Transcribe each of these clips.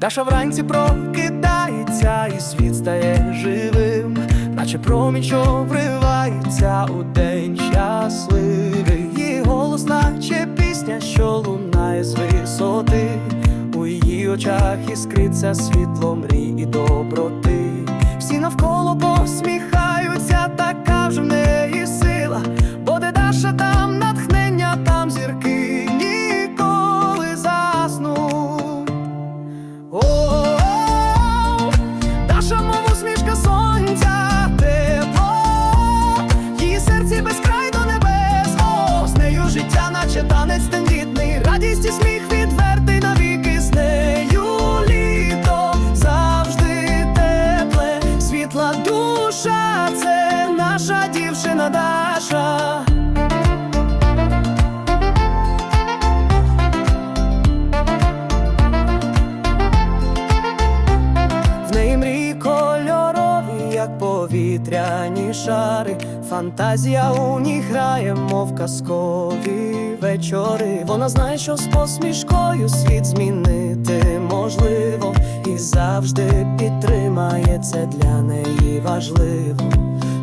Даша вранці прокидається, і світ стає живим, наче промінь, що вривається у день щасливий. Її голос, наче пісня, що лунає з висоти. У її очах іскриться світло мрій і доброти. Всі навколо посміхаються, сміх відвертий навіки з нею літо завжди тепле, світла душа, це наша дівчина Даша. Повітряні шари. Фантазія у ній грає, мов казкові вечори. Вона знає, що з посмішкою світ змінити можливо, і завжди підтримає це для неї важливо.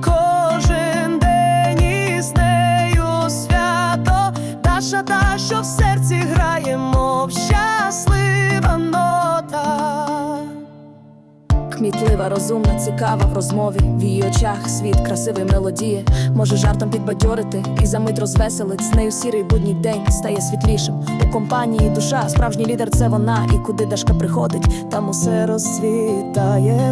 Кожен день із нею свято, Даша що Кмітлива, розумна, цікава в розмові. В її очах світ красивий мелодіє. Може жартом підбадьорити і за мить розвеселить. З нею сірий будній день стає світлішим. У компанії душа, справжній лідер це вона. І куди Дашка приходить, там усе розцвітає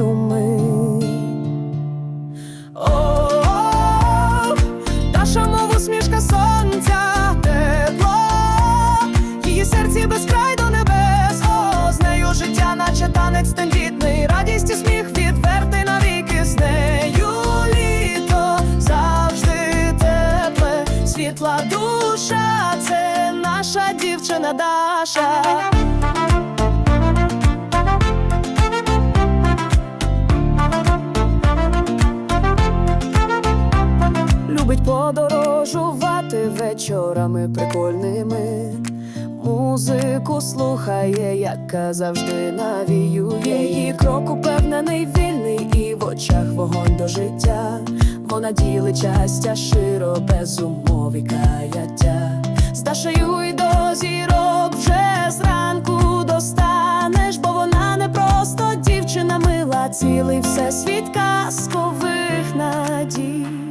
душа, це наша дівчина Даша. Любить подорожувати вечорами прикольними. Музику слухає, яка завжди навіює її крок упевнений, вільний і в очах вогонь до життя. Вона ділить щастя широ без умов і каяття. З Дашею і до зірок вже зранку достанеш, бо вона не просто дівчина мила, цілий все світ казкових надій.